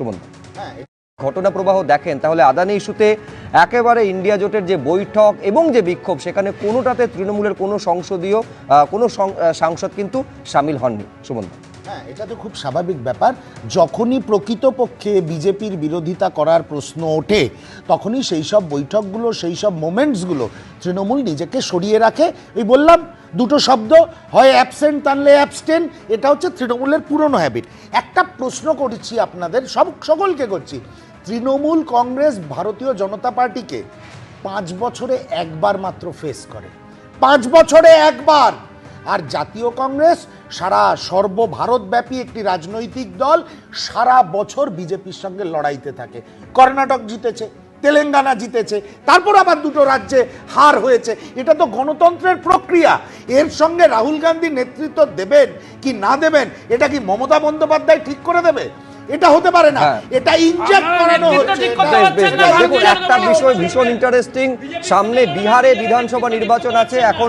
সুমন ঘটনা প্রবাহ দেখেন, তাহলে আদানি ইস্যুতে একেবারে ইন্ডিয়া জোটের যে বৈঠক এবং যে বিক্ষোভ, সেখানে কোনোটাতে তৃণমূলের কোনো সংসদীয় কোনো সাংসদ কিন্তু সামিল হননি। সুমন হ্যাঁ এটা তো খুব স্বাভাবিক ব্যাপার। যখনই প্রকৃতপক্ষে বিজেপির বিরোধিতা করার প্রশ্ন ওঠে, তখনই সেই সব বৈঠকগুলো, সেই সব মোমেন্টসগুলো তৃণমূল নিজেকে সরিয়ে রাখে। এই বললাম দুটো শব্দ হয় অ্যাবসেন্ট টানলে অ্যাবস্টেন এটা হচ্ছে তৃণমূলের পুরনো হ্যাবিট একটা প্রশ্ন করছি আপনাদের, সব, সকলকে করছি। তৃণমূল কংগ্রেস ভারতীয় জনতা পার্টিকে পাঁচ বছরে একবার মাত্র ফেস করে। পাঁচ বছরে একবার! আর জাতীয় কংগ্রেস সারা সর্বভারতব্যাপী একটি রাজনৈতিক দল সারা বছর বিজেপির সঙ্গে লড়াইতে থাকে। কর্ণাটক জিতেছে, তেলেঙ্গানা জিতেছে, তারপর আবার দুটো রাজ্যে হার হয়েছে। এটা তো গণতন্ত্রের প্রক্রিয়া। এর সঙ্গে রাহুল গান্ধী নেতৃত্ব দেবেন কি না দেবেন এটা কি মমতা বন্দ্যোপাধ্যায় ঠিক করে দেবে? এটা হতে পারে না। হ্যাঁ। এটা ইনজেক্ট করানো হচ্ছে। ভারতীয় একটা বিষয় ভীষণ ইন্টারেস্টিং সামনে বিহারে বিধানসভা নির্বাচন আছে এখন